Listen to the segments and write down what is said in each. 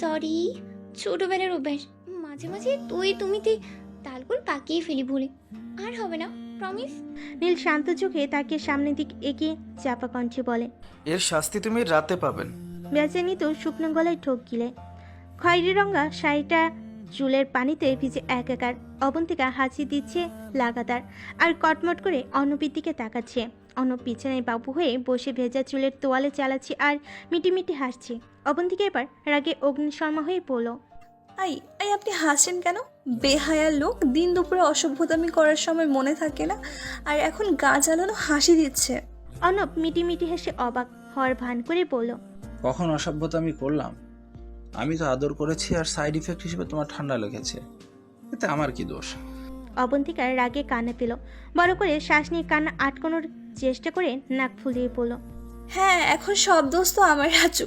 Sorry. ছোটবেলার অভ্যাস। মাঝে মাঝে তুই তুমিতে তালগুল পাকিয়ে ফেলি ভুলে। আর হবে না প্রমিস নীল শান্ত চোখে তাকে সামনের দিক এগিয়ে চাপা কণ্ঠে বলে এর শাস্তি তুমি রাতে পাবেন। বেচানি তো শুকনো গলায় ঠোক গিলে। খয়েরি রঙা শাড়িটা চুলের পানিতে ভিজে একাকার। অবন্তিকা হাসি দিচ্ছে লাগাতার আর কটমট করে অনবির দিকে তাকাচ্ছে। অনব পিছনে বাবু হয়ে বসে ভেজা চুলের তোয়ালে চালাচ্ছি আর মিটি মিটিমিটি হাসছে। অবন্তিকা এবার রাগে অগ্নিশর্মা হয়ে পড়ল আই আই আপনি হাসেন কেন? বেহায়া লোক দিন দুপুরে অসভ্যতামি করার সময় মনে থাকে না আর এখন গা জ্বালানো হাসি দিচ্ছে। অনব মিটিমিটি হেসে অবাক হওয়ার ভান করে বলল কখন অসভ্যতা আমি করলাম? আমি তো আদর করেছি আর সাইড ইফেক্ট হিসেবে তোমার ঠান্ডা লেগেছে। এতে আমার কি দোষ? অবন্তিকার রাগে কানে পেল বড় করে শ্বাস নিয়ে কান্না আটকানোর চেষ্টা করে নাক ফুলিয়ে পড়ল হ্যাঁ এখন সব দোষ তো আমার হাজু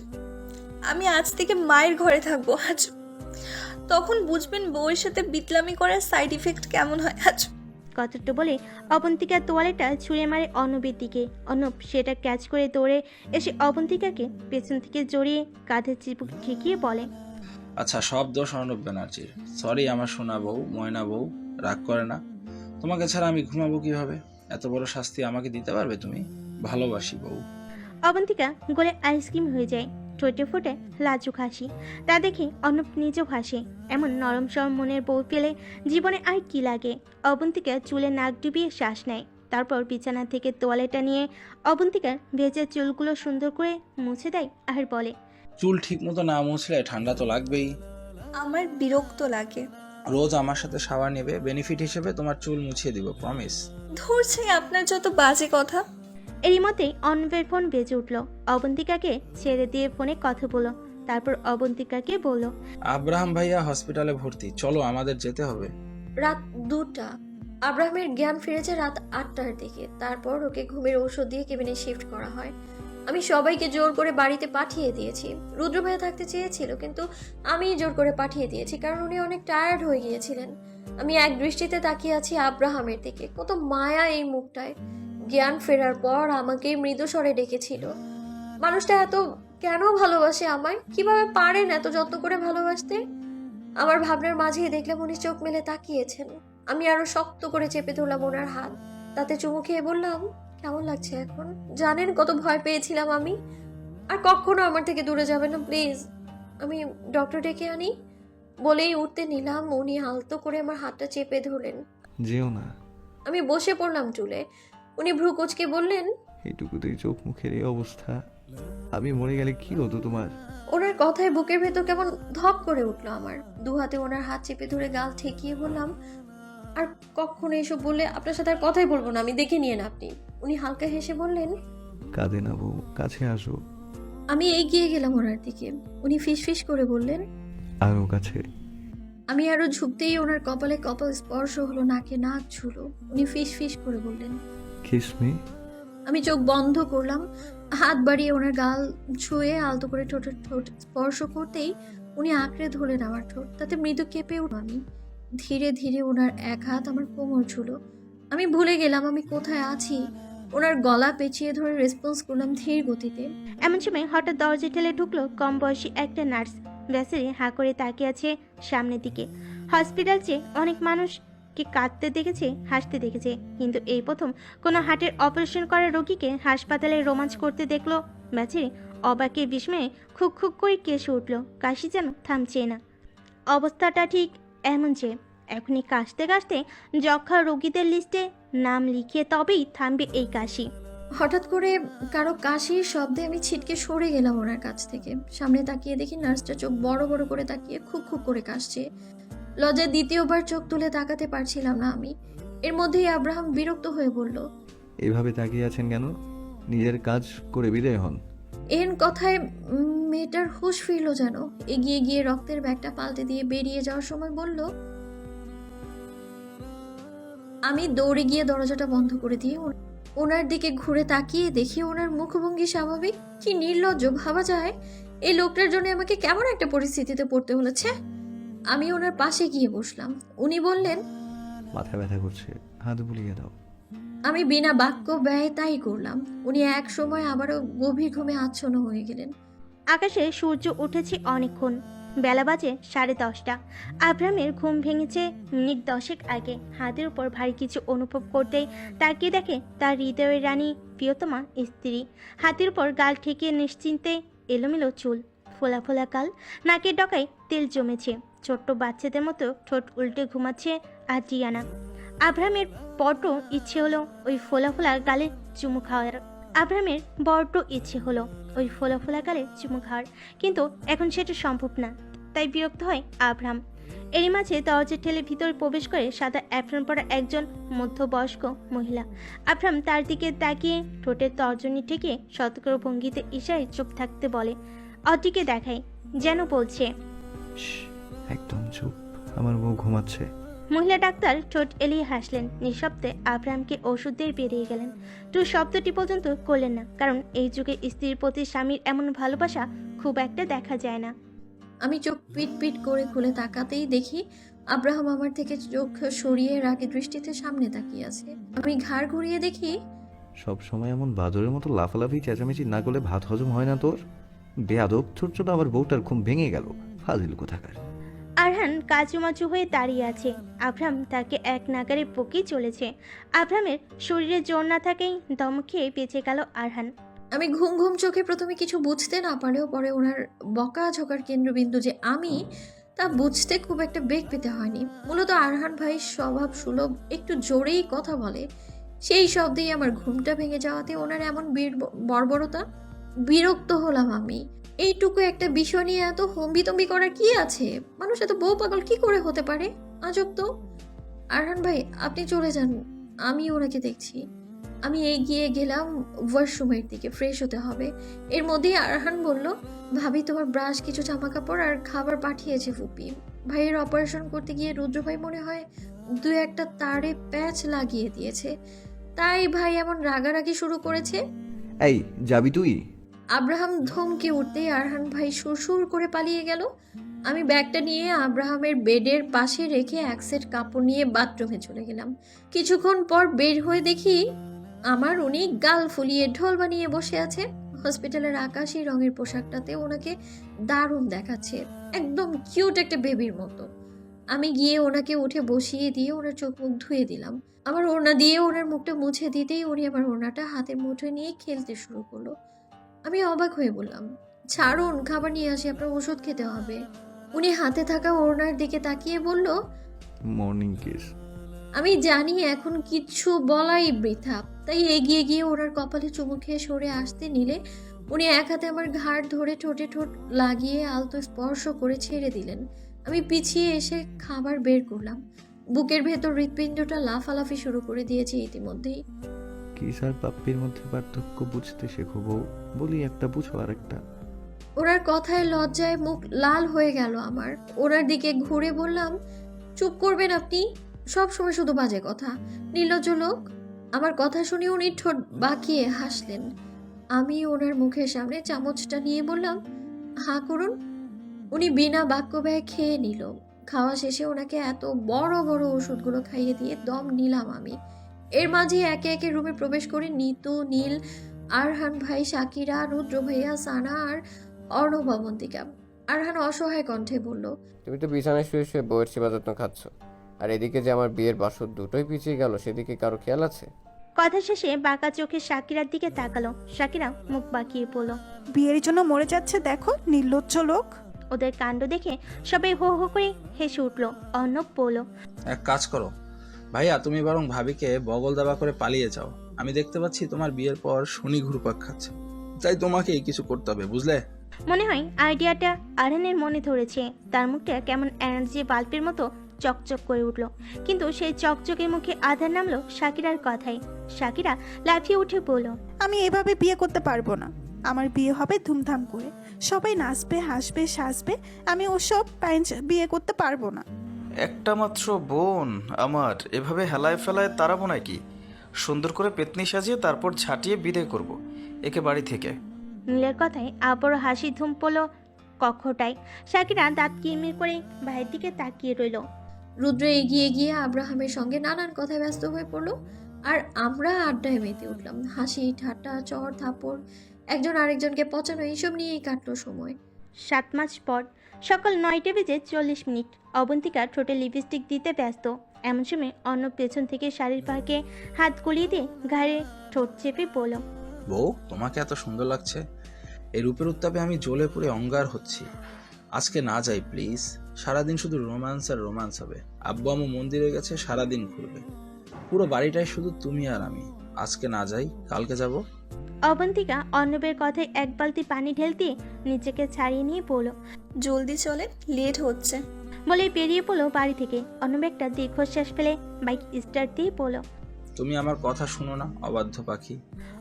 আমি আজ থেকে মায়ের ঘরে থাকব হাজু তখন বুঝবেন বউয়ের সাথে বিতলামি করার সাইড ইফেক্ট কেমন হয় হাজু কথাটা বলে অবন্তিকার তোয়ালেটা ছুঁড়ে মারে অনবের দিকে। অনব সেটা ক্যাচ করে দৌড়ে এসে অবন্তিকাকে পেছন থেকে জড়িয়ে কাঁধে চিপুক ঠেকিয়ে বলে আচ্ছা সব দোষ অর্ণব ব্যানার্জির। সরি আমার সোনা বউ ময়না বউ রাগ করে না। তোমাকে ছাড়া আমি ঘুমাবো কীভাবে? এত বড় শাস্তি আমাকে দিতে পারবে তুমি? ভালোবাসি বউ। অবন্তিকা গলে আইসক্রিম হয়ে যায়। ঠোঁটে ফোটে লাজুক হাসি। তা দেখে অনব নিজেও হাসে। এমন নরম সরম মনের বউ পেলে জীবনে আর কি লাগে? অবন্তিকা চুলে নাক ডুবিয়ে শ্বাস নেয়। তারপর বিছানা থেকে তোয়ালেটা নিয়ে অবন্তিকার ভেজা চুলগুলো সুন্দর করে মুছে দেয় আর বলে চুল ঠিক মতো না মুছলে ঠান্ডা তো লাগবেই। আমার বিরক্ত লাগে। রোজ আমার সাথে শাওয়ার নেবে বেনিফিট হিসেবে তোমার চুল মুছিয়ে দিব প্রমিস ধরছে আপনার যত বাজে কথা। এরই মধ্যেই অনবের ফোন বেজে উঠল। অবন্তিকাকে ছেড়ে দিয়ে ফোনে কথা বলো তারপর অবন্তিকাকে বলল আব্রাহাম ভাইয়া হসপিটালে ভর্তি। চলো আমাদের যেতে হবে। রাত দুটা। আব্রাহামের জ্ঞান ফিরেছে রাত আটটার দিকে। তারপর ওকে ঘুমের ঔষধ দিয়ে কেবিনে শিফট করা হয়। আমি সবাইকে জোর করে বাড়িতে পাঠিয়ে দিয়েছি। রুদ্র ভাইয়া থাকতে চেয়েছিল, কিন্তু আমি জোর করে পাঠিয়ে দিয়েছি কারণ উনি অনেক টায়ার্ড হয়ে গিয়েছিলেন। আমি এক দৃষ্টিতে তাকিয়ে আছি আব্রাহামের দিকে। কত মায়া এই মুখটায়। জ্ঞান ফেরার পর আমাকে মৃদুস্বরে ডেকেছিল। মানুষটা এত কেন ভালোবাসে আমায়? কীভাবে পারেন এত যত্ন করে ভালোবাসতে? আমার ভাবনার মাঝেই দেখলাম উনি চোখ মেলে তাকিয়েছেন। আমি আরও শক্ত করে চেপে ধরলাম ওনার হাত। তাতে চুমু খেয়ে বললাম কেমন লাগছে এখন? জানেন কত ভয় পেয়েছিলাম আমি। আর কখনো আমার থেকে দূরে যাবে না প্লিজ। আমি ডক্টর ডেকে আনি। বলেই উঠতে নিলাম। উনি আলতো করে আমার হাতটা চেপে ধরলেন। যেও না। আমি বসে পড়লাম চুলে। উনি ভ্রু কুচকে বললেন এইটুকুতেই চোখ মুখের এই অবস্থা। আমি মরে গেলে কি হতো তোমার? ওনার কথায় বুকের ভেতর কেমন ধপ করে উঠল আমার। দু হাতে ওনার হাত চেপে ধরে গাল ঠেকিয়ে বললাম আর কখনো এসব বললে আপনার সাথে আর কথাই বলব না। আমি দেখে নিয়েন আপনি। উনি হালকা হেসে বললেন কাঁদে না বউ কাছে আসো। আমি এগিয়ে গেলাম ওনার দিকে। উনি ফিস ফিস করে বললেন আরও কাছে। আমি আরও ঝুঁকতেই ওনার কপালে কপাল স্পর্শ হলো নাকে নাক ছুলো। উনি ফিস ফিস করে বললেন কিসমি আমি চোখ বন্ধ করলাম হাত বাড়িয়ে ওনার গাল ছুঁয়ে আলতো করে ঠোঁটে ঠোঁট স্পর্শ করতেই উনি আঁকড়ে ধরলেন আমার ঠোঁট। তাতে মৃদু কেঁপে উঠল আমি। ধীরে ধীরে ওনার এক হাত আমার কোমর ছুলো। আমি ভুলে গেলাম আমি কোথায় আছি? ওনার গলা পেঁচিয়ে ধরে রেসপন্স করলাম ধীর গতিতে। এমন সময় হঠাৎ দরজা ঠেলে ঢুকলো কম বয়সী একটা নার্স। ব্যাসেরি হাঁ করে তাকিয়ে আছে সামনের দিকে। হসপিটাল চেয়ে অনেক মানুষকে কাঁদতে দেখেছে, হাসতে দেখেছে। কিন্তু এই প্রথম কোনো হার্টের অপারেশন করা রোগীকে হাসপাতালে রোমাঞ্চ করতে দেখল। ব্যাচেরি অবাকে বিস্ময়ে খুক খুক করে কেসে উঠল। কাশি যেন থামছে না। অবস্থাটা ঠিক এমন যে এখনই কাশতে কাশতে যক্ষা রোগীদের লিস্টে নাম লিখিয়ে তবেই থামবে এই কাশি। হঠাৎ করে কারও কাশির শব্দে আমি ছিটকে সরে গেলাম ওনার কাছ থেকে। সামনে তাকিয়ে দেখি নার্সটা চোখ বড় বড় করে তাকিয়ে খুব খুব করে কাশছে। লজ্জায় দ্বিতীয়বার চোখ তুলে তাকাতে পারছিলাম না আমি। এর মধ্যেই আব্রাহাম বিরক্ত হয়ে বলল এভাবে তাকিয়ে আছেন কেন? নিজের কাজ করে বিদায় হন। এর কথায় মেয়েটার হুঁশ ফিরল যেন। এগিয়ে গিয়ে রক্তের ব্যাগটা পাল্টে দিয়ে বেরিয়ে যাওয়ার সময় বলল আমি দৌড়ে গিয়ে দরজাটা বন্ধ করে দিয়ে ওনার দিকে ঘুরে তাকিয়ে দেখি ওনার মুখভঙ্গি স্বাভাবিক। কি নির্লজ্জ ভাবা যায়। এই লোকটার জন্য আমাকে কেমন একটা পরিস্থিতিতে পড়তে হলেছে। আমি ওনার পাশে গিয়ে বসলাম। উনি বললেন মাথা ব্যথা করছে হাত বুলিয়ে দাও। আমি বিনা বাক্য ব্যয় তাই করলাম। উনি এক সময় আবারও গভীর ঘুমে আচ্ছন্ন হয়ে গেলেন। আকাশে সূর্য উঠেছে অনেকক্ষণ। বেলা বাজে সাড়ে দশটা। আব্রামের ঘুম ভেঙেছে মিনিট দশেক আগে। হাতের উপর ভারী কিছু অনুভব করতেই তাকিয়ে দেখে তার হৃদয়ের রানী প্রিয়তমা স্ত্রী। হাতের উপর গাল ঠেকিয়ে নিশ্চিন্তে এলোমেলো চুল। ফোলা ফোলা কাল নাকের ডকায় তেল জমেছে। ছোট্ট বাচ্চাদের মতো ঠোঁট উল্টে ঘুমাচ্ছে আদ্রিয়ানা আব্রামের বড্ড ইচ্ছে হলো ওই ফোলা ফোলা গালে চুমু খাওয়ার। আব্রামের বড্ড ইচ্ছে হলো ওই ফোলা ফোলা চুমু খাওয়ার, কিন্তু এখন সেটা সম্ভব না। তাই বিরক্ত হয় আব্রাম। এরই মাঝে দরজা ঠেলে ভিতরে প্রবেশ করে সাদা অ্যাপ্রন পরা একজন মধ্যবয়স্ক মহিলা। আব্রাম তার দিকে তাকিয়ে ঠোঁটের তর্জনী থেকে সতর্ক ভঙ্গিতে ইশারায় চুপ থাকতে বলে অটিকে দেখায় যেন বলছে একদম চুপ। আমার বউ ঘুমাচ্ছে। মহিলা ডাক্তার ঠোঁট এলিয়ে হাসলেন। নিঃশব্দে আব্রাহামকে ওষুধ দিয়ে বেরিয়ে গেলেন। টু শব্দটি পর্যন্ত করলেন না কারণ এই যুগে স্ত্রীর প্রতি স্বামীর এমন ভালোবাসা খুব একটা দেখা যায় না। আমি চোখ পিট পিট করে খুলে তাকাতেই দেখি আব্রাহাম আমার থেকে চোখ সরিয়ে রাগে দৃষ্টিতে সামনে তাকিয়ে আছে। আমি ঘাড় ঘুরিয়ে দেখি সব সময় এমন বাদরের মতো লাফালাফি চেঁচামেচি না করলে ভাত হজম হয় না তোর? বেয়াদব ছোট ছোট আবার বউটার ঘুম ভেঙে গেল। ফাজিল কোথাকার আরহান কাচুমাচু হয়ে দাঁড়িয়ে আছে। আব্রাহাম তাকে এক নাগারে বকেই চলেছে। আব্রাহামের শরীরে জোর না থাকেই দম খেয়ে বেঁচে গেল আরহান। আমি ঘুম ঘুম চোখে প্রথমে কিছু বুঝতে না পারলেও পরে ওনার বকা ঝোকার কেন্দ্রবিন্দু যে আমি, তা বুঝতে খুব একটা বেগ পেতে হয়নি। মূলত আরহান ভাই স্বভাব সুলভ, একটু জোরেই কথা বলে। সেই শব্দেই আমার ঘুমটা ভেঙে যাওয়াতে ওনার এমন বীর বর্বরতা বিরক্ত হলাম আমি। এইটুকু একটা বিষয় নিয়ে এত হম্বিতম্বি করার কি আছে? মানুষ এত বউ পাগল কি করে হতে পারে? আজব তো। আরহান ভাই, আপনি চলে যান। আমি ওনাকে দেখছি। আমি এগিয়ে গেলাম ওয়াশরুমের দিকে ফ্রেশ হতে হবে। এর মধ্যেই আরহান বলল, ভাবি, তোমার ব্রাশ কিছু জামা কাপড় আর খাবার পাঠিয়েছে ফুপি। ভাইয়ের অপারেশন করতে গিয়ে রুদ্র ভাই মনে হয় দু একটা তারে প্যাচ লাগিয়ে দিয়েছে। তাই ভাই এমন রাগারাগি শুরু করেছে? এই, যাবি তুই? আব্রাহাম ধমকে উঠতেই আরহান ভাই সুরসুর করে পালিয়ে গেল। আমি ব্যাগটা নিয়ে আব্রাহামের বেডের পাশে রেখে এক সেট কাপড় নিয়ে বাথরুমে চলে গেলাম। কিছুক্ষণ পর বের হয়ে দেখি আমার উনি গাল ফুলিয়ে ঢোল বানিয়ে বসে আছে হসপিটালের আকাশি রঙের পোশাকটাতে ওনাকে দারুণ দেখাচ্ছে। একদম কিউট একটা বেবির মতো। আমি গিয়ে ওনাকে উঠে বসিয়ে দিয়ে ওনার চোখ মুখ ধুয়ে দিলাম। আমার ওড়না দিয়ে ওনার মুখটা মুছে দিতেই উনি আমার ওড়নাটা হাতের মুঠোয় নিয়ে খেলতে শুরু করল। আমি অবাক হয়ে বললাম ছাড়ুন খাবার নিয়ে আসি আপনার ওষুধ খেতে হবে। উনি হাতে থাকা ওড়নার দিকে তাকিয়ে বলল মর্নিং কিস আমি জানি এখন কিচ্ছু বলাই বৃথা তাই এগিয়ে গিয়ে ওনার কপালে চুমু খেয়ে সরে আসতে নিলে উনি এক হাতে আমার ঘাড় ধরে ঠোঁটে ঠোঁট লাগিয়ে আলতো স্পর্শ করে ছেড়ে দিলেন। আমি পিছিয়ে এসে খাবার বের করলাম। বুকের ভেতর হৃৎপিণ্ডটা লাফালাফি শুরু করে দিয়েছে ইতিমধ্যেই। কিস আর পাপ্পির মধ্যে পার্থক্য বুঝতে শেখো বউ। বলি একটা বুঝো আর একটা। ওনার কথায় লজ্জায় মুখ লাল হয়ে গেল আমার। ওনার দিকে ঘুরে বললাম, চুপ করবেন আপনি? সব সময় শুধু বাজে কথা। নির্লজ্জ লোক। আমার কথা শুনে উনি ঠোঁট বাঁকিয়ে হাসলেন। আমি ওনার মুখের সামনে চামচটা নিয়ে বললাম, হাঁ, করুন। উনি বিনা বাক্য ব্যয় খেয়ে নিল। খাওয়া শেষে ওনাকে এত বড় বড় ওষুধগুলো খাইয়ে দিয়ে দম নিলাম আমি। এর মাঝে একে একে রুমে প্রবেশ করে নিতু নীল আরহান ভাই শাকিরা রুদ্র ভাইয়া সানা আর অর্ণব অবন্তিকা। আরহান অসহায় কণ্ঠে বলল তুমি তো বিছানায় শুয়ে শুয়ে বইয়ের সেবা যত্ন খাচ্ছ। আর এদিকে যে আমার বিয়ের বাসর দুটোই পিছিয়ে গেল সেদিকে কারও খেয়াল আছে? কথা শেষে বাঁকা চোখে শাকিরার দিকে তাকালো। শাকিরা মুখ বাঁকিয়ে বলল বিয়ের জন্য মরে যাচ্ছে দেখো নির্লজ্জ লোক। ওদের কাণ্ড দেখে সবাই হো হো করে হেসে উঠল। অর্ণব বলল এক কাজ করো ভাইয়া তুমি বরং ভাবিকে বগল দাবা করে পালিয়ে যাও। আমি দেখতে পাচ্ছি তোমার বিয়ের পর শনি ঘুরপাক খাচ্ছে। তাই তোমাকেই কিছু করতে হবে বুঝলে? মনে হয় আইডিয়াটা আরেনের মনে ধরেছে। তার মুখটা কেমন এনার্জি বাল্বের মতো চকচক করে উঠল। কিন্তু সেই চকচকে মুখে আধার নামলো শাকিরার কথাই শাকিরা লাফিয়ে উঠে বলল আমি এভাবে বিয়ে করতে পারব না। আমার বিয়ে হবে ধুমধাম করে। সবাই নাচবে হাসবে সাজবে। আমি ওসব প্যাঞ্চ বিয়ে করতে পারব না। একটা মাত্র বোন আমার। এভাবে হেলায় ফেলায় তাড়াবো নাকি? সুন্দর করে পেতনি সাজিয়ে তারপর ঝাঁটিয়ে বিদায় করব। একে বাড়ি থেকে। নীলের কথায় আবারও হাসি ধুম পড়ল কক্ষটায়। শাকিরা দাঁত কিরমির করে ভাইয়ের দিকে তাকিয়ে রইল। রুদ্র এগিয়ে গিয়ে আব্রাহামের সঙ্গে নানান কথায় ব্যস্ত হয়ে পড়ল আর আমরা আড্ডায় মেতে উঠলাম। হাসি ঠাট্টা চর থাপড় একজন আরেকজনকে পচানো এইসব নিয়েই কাটলো সময়। সাত মাস পর সকাল নয়টা বেজে চল্লিশ মিনিট। অবন্তিকা ঠোঁটে লিপস্টিক দিতে ব্যস্ত। এমন সময় অন্য পেছন থেকে শাড়ির পাকে হাত গলিয়ে দিয়ে ঘাড়ে ঠোঁট চেপে বলল, বউ, তোমাকে এত সুন্দর লাগছে। এই রূপের উত্তাপে আমি জ্বলে পুড়ে অঙ্গার হচ্ছি। আজকে না যাই প্লিজ সারাদিন শুধু রোম্যান্স আর রোম্যান্স হবে। আব্বু আমু মন্দিরে গেছে, সারাদিন ঘুরবে। পুরো বাড়িটাই শুধু তুমি আর আমি। আজকে না যাই, কালকে যাব। অবন্তিকা অর্ণবের কথায় এক বালতি পানি ঢেল দিয়ে নিজেকে ছাড়িয়ে নিয়ে বলল জলদি চলে লেট হচ্ছে। বলে বেরিয়ে পড়ল বাড়ি থেকে। অর্ণব একটা দীর্ঘশ্বাস ফেলে বাইক স্টার্ট দিয়ে পড়ল তুমি আমার কথা শুনো না অবাধ্য পাখি।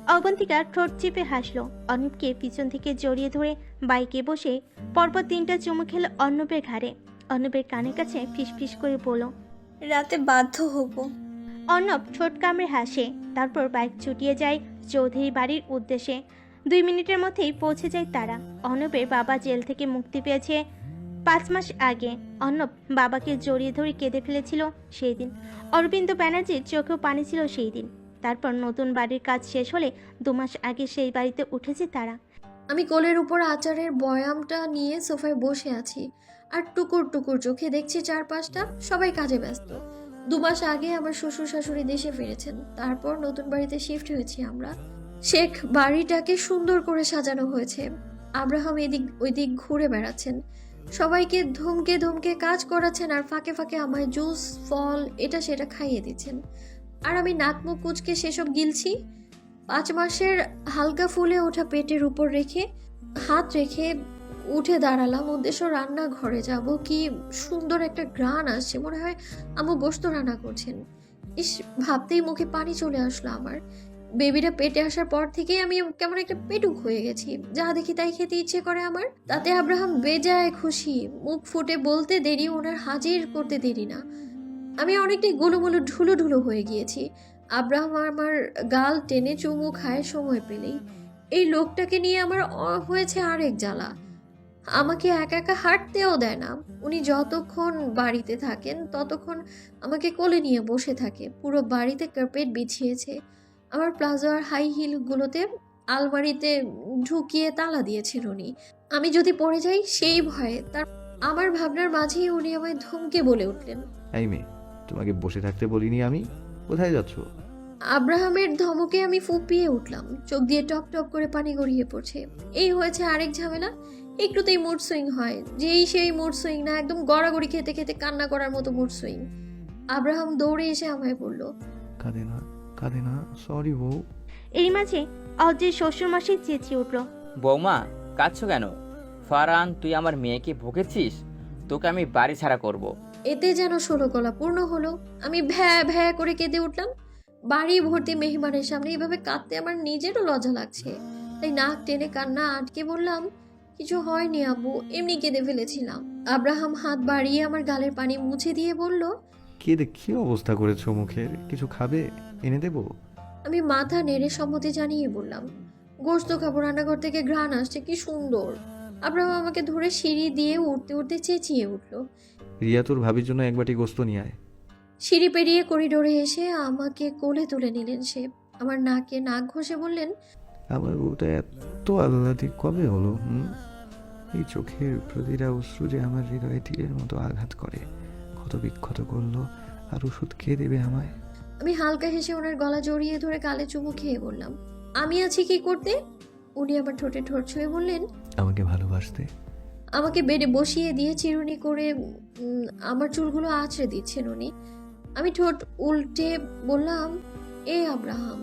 অবন্তিকা ঠোঁট চেপে হাসলো। অর্ণবকে পিছন থেকে জড়িয়ে ধরে বাইকে বসে পরপর তিনটা চুমু খেলো অর্ণবের ঘাড়ে। অর্ণবের কানের কাছে ফিসফিস করে বলল রাতে বাধ্য হব। অর্ণব ঠোঁট কামড়ে হাসে, তারপর বাইক ছুটিয়ে যায় চৌধুরী বাড়ির উদ্দেশ্যে। দুই মিনিটের মধ্যেই পৌঁছে যায় তারা। অর্ণবের বাবা জেল থেকে মুক্তি পেয়েছে। পাঁচ মাস আগে অর্ণব বাবাকে জড়িয়ে ধরে কেঁদে ফেলেছিল সেই দিন। অরবিন্দ ব্যানার্জির চোখেও পানি ছিল সেই দিন। তারপর নতুন বাড়ির কাজ শেষ হলে দু মাস আগে সেই বাড়িতে উঠেছে তারা। আমি কোলের উপর আচারের বয়ামটা নিয়ে সোফায় বসে আছি। আর টুকুর টুকুর চোখে দেখছি চারপাশটা সবাই কাজে ব্যস্ত। দু মাস আগে আমার শ্বশুর শাশুড়ি দেশে ফিরেছেন। তারপর নতুন বাড়িতে শিফট হয়েছি আমরা। শেখ বাড়িটাকে সুন্দর করে সাজানো হয়েছে। আব্রাহাম এদিক, ওইদিক ঘুরে বেড়াচ্ছেন। সবাইকে ধমকে ধমকে কাজ করাচ্ছেন আর ফাঁকে ফাঁকে আমায় জুস, ফল, এটা সেটা খাইয়ে দিচ্ছেন। আর আমি নাক মুখ কুচকে সেসব গিলছি। পাঁচ মাসের হালকা ফুলে ওঠা পেটের উপর রেখে, হাত রেখে উঠে দাঁড়ালাম, উদ্দেশ্য রান্নাঘরে যাব কি সুন্দর একটা গ্রান আসছে। মনে হয় আমু গোস্ত রান্না করছেন। ইস, ভাবতেই মুখে পানি চলে আসলো আমার। বেবিটা পেটে আসার পর থেকেই আমি কেমন একটা পেটুক হয়ে গেছি। যা দেখি তাই খেতে ইচ্ছে করে আমার। তাতে আব্রাহাম বেজায় খুশি। মুখ ফুটে বলতে দেরি, ওনার হাজির করতে দেরি না। আমি অনেকটাই গুলুমুলু ঢুলো ঢুলো হয়ে গিয়েছি। আব্রাহাম আমার গাল টেনে চুমু খায় সময় পেলেই। এই লোকটাকে নিয়ে আমার হয়েছে আরেক জ্বালা। আমাকে একা একা হাঁটতেও দেয় না। উনি যতক্ষণ বাড়িতে থাকেন ততক্ষণ আমাকে কোলে নিয়ে বসে থাকে। পুরো বাড়িতে কার্পেট বিছিয়েছে। আমার প্লাজো আর হাই হিলগুলোতে আলমারিতে ঢুকিয়ে তালা দিয়েছেন উনি। আমি যদি পড়ে যাই সেই ভয়ে তার আমার ভাবনার মাঝেই উনি আমায় ধমকে বলে উঠলেন। এই মেয়ে তোমাকে বসে থাকতে বলিনি আমি? কোথায় যাচ্ছ? আব্রাহামের ধমকে আমি ফুপিয়ে উঠলাম। চোখ দিয়ে টপ টপ করে পানি গড়িয়ে পড়ছে। এই হয়েছে আরেক ঝামেলা। একটুতেই মুড সুইং হয়। যেই সেই মুড সুইং না একদম গড়াগড়ি খেতে খেতে কান্না করার মতো মুড সুইং আব্রাহাম দৌড়ে এসে আমায় বলল কাঁদে না কাঁদে না সরি বউ। এই মাঝে অজ্জের শ্বশুরমশাই চেঁচিয়ে উঠল বৌমা কাঁদছো কেন? ফারান তুই আমার মেয়েকে ভুগেছিস? তোকে আমি বাড়ি ছাড়া করব। এতে যেন ষোলো গলা পূর্ণ হলো আমি ভ্যা ভ্যা করে কেঁদে উঠলাম। বাড়ি ভর্তি মেহমানের সামনে এইভাবে কাঁদতে আমার নিজেরও লজ্জা লাগছে। তাই নাক টেনে কান্না আটকে বললাম কিছু হয়নি আব্বু এমনি কেঁদে ফেলেছিলাম। আব্রাহাম হাত বাড়িয়ে আমার গালের পানি মুছে দিয়ে বলল কেঁদে কি অবস্থা করেছ মুখের? কিছু খাবে? এনে দেবো? আমি মাথা নেড়ে সম্মতি জানিয়ে বললাম গোস্ত খাব রান্নাঘর থেকে ঘ্রাণ আসছে কি সুন্দর। আব্রাহাম আমাকে ধরে সিঁড়ি দিয়ে উঠতে উঠতে চেঁচিয়ে উঠল রিয়া তোর ভাবির জন্য এক বাটি গোস্ত নিয়ে আয়। সিঁড়ি পেরিয়ে করিডোরে এসে আমাকে কোলে তুলে নিলেন সে। আমার নাকে নাক ঘষে বললেন আমার বউটা এত আল্লাদি কবে হলো হুম? এই চোখের প্রতিটা অশ্রু যে আমার হৃদয়ে তীরের মতো আঘাত করে ক্ষত বিক্ষত করল আর ওষুধ খেয়ে দেবে আমায়? আমি হালকা হেসে ওনার গলা জড়িয়ে ধরে গালে চুমু খেয়ে বললাম আমি আছি কি করতে? উনি আমার ঠোঁটে ঠোঁট ছুঁয়ে বললেন আমাকে ভালোবাসতে? আমাকে বেডে বসিয়ে দিয়ে চিরুনি করে উম, আমার চুলগুলো আঁচড়ে দিচ্ছেন উনি। আমি ঠোঁট উল্টে বললাম এ আব্রাহাম